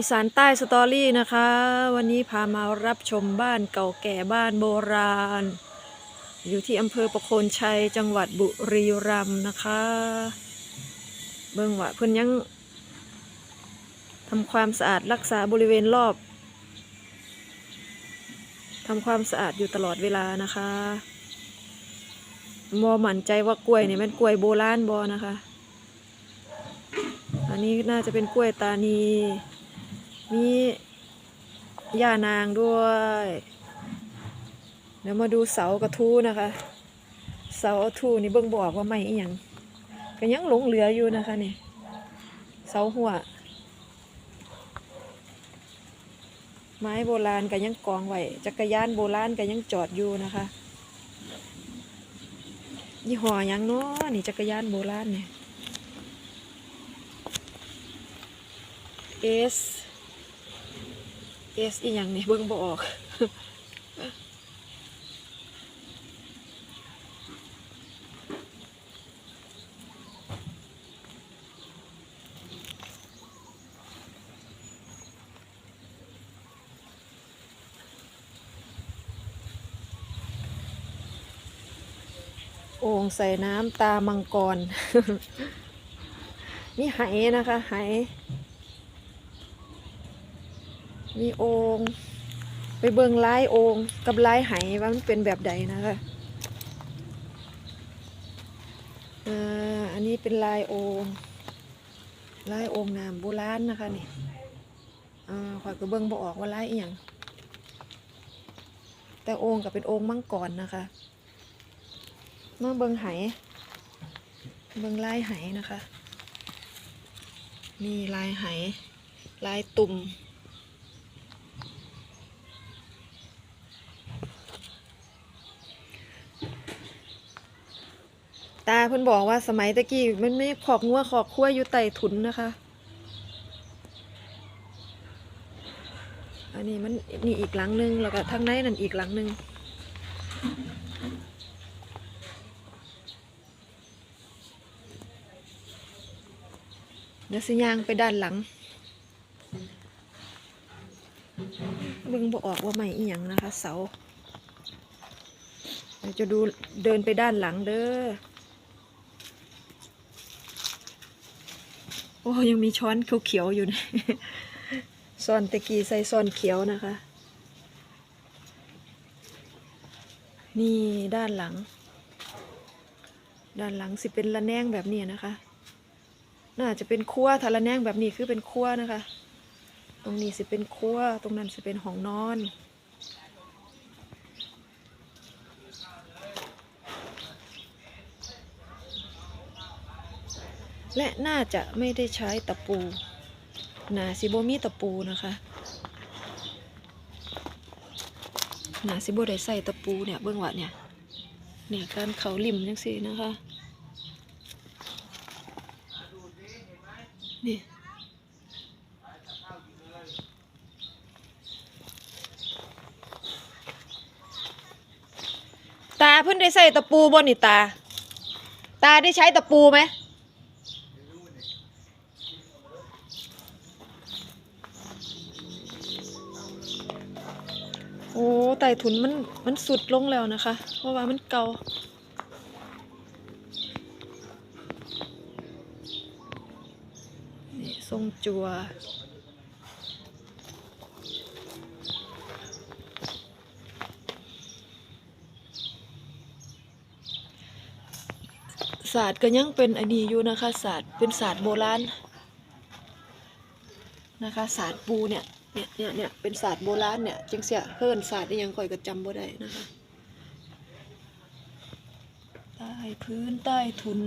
อีสานใต้สตอรี่นะคะ วันนี้พามารับชมบ้านเก่าแก่บ้านโบราณ อยู่ที่อำเภอประโคนชัยจังหวัดบุรีรัมย์นะคะ เบิ่งว่าเพิ่นยังทำความสะอาดรักษาบริเวณรอบทำความสะอาดอยู่ตลอดเวลานะคะมอหมั่นใจว่ากล้วยเนี่ยมันกล้วยโบราณบอนะคะ อันนี้น่าจะเป็นกล้วยตานี มีย่านางด้วย เดี๋ยวมาดูเสากระทู้นะคะ เสากระทู้นี่เบิ่งบออกว่าไม่อีหยังก็ยังหลงเหลืออยู่นะคะนี่ เสาหัว ไม้โบราณก็ยังกองไว้จักรยานโบราณก็ยังจอดอยู่นะคะยี่ห้อยังเนาะนี่จักรยานโบราณเนี่ยเเอสอีหยังนี่เบิ่งบ่ออกโอ่งใส่น้ำตามังกรมีไหนะคะไห มีโองไปเบิงลายโองกับลายไหว่ามันเป็นแบบใดนะคะอ่าอันนี้เป็นลายโองลายโองน้ำโบราณนะคะนี่อ่าขอยก็เบิงบออกว่าลายอีหยังแต่โองกับเป็นโองมังกรนะคะมาเบิงไหเบิงลายไหนะคะนี่ลายไหลายตุ่ม ตาเพิ่นบอกว่าสมัยตะกี้มันไม่ขอกงัวขอกขั้วอยู่ใต้ถุนนะคะ อันนี้มันนี่อีกหลังหนึงแล้วก็ทางในนั่นอีกหลังหนึงเดี๋ยวสิย่างไปด้านหลังบิ่งบ่ออกว่าไม่อีหยังนะคะ เสาเดี๋ยวจะดูเดินไปด้านหลังเด้อ อ้ยังมีช้อนเขียวๆอยู่นะซ่อนตะกี้ใส่ซ่อนเขียวนะคะ นี่ด้านหลัง ด้านหลังสิเป็นระแนงแบบนี้นะคะ น่าจะเป็นครัวถ้าระแนงแบบนี้คือเป็นครัวนะคะ ตรงนี้สิเป็นครัวตรงนั้นสิเป็นห้องนอน และน่าจะไม่ได้ใช้ตะปูนาซิโบมีตะปูนะคะนาซิโบได้ใส่ตะปูเนี่ยเบื้องวัดเนี่ยเนี่ยการเขาริมจังสินะคะนี่ตาเพิ่นได้ใส่ตะปูบนนี่ตา ตาได้ใช้ตะปูไหม โอ้ ไต่ถุนมันมันสุดลงแล้วนะคะ เพราะว่ามันเกานี่ทรงจัวศาสตร์ก็ยังเป็นอันนี้อยู่นะคะศาสตร์เป็นศาสตร์โบราณนะคะศาสตร์ปูเนี่ย เนี่ยเนี่ยเนี่ยเป็นศาสตร์โบราณเนี่ยจังเสียเฮิรนศาสตร์นี่ยังคอยก็จำบ่ได้นะคะใต้พื้นใต้ถุน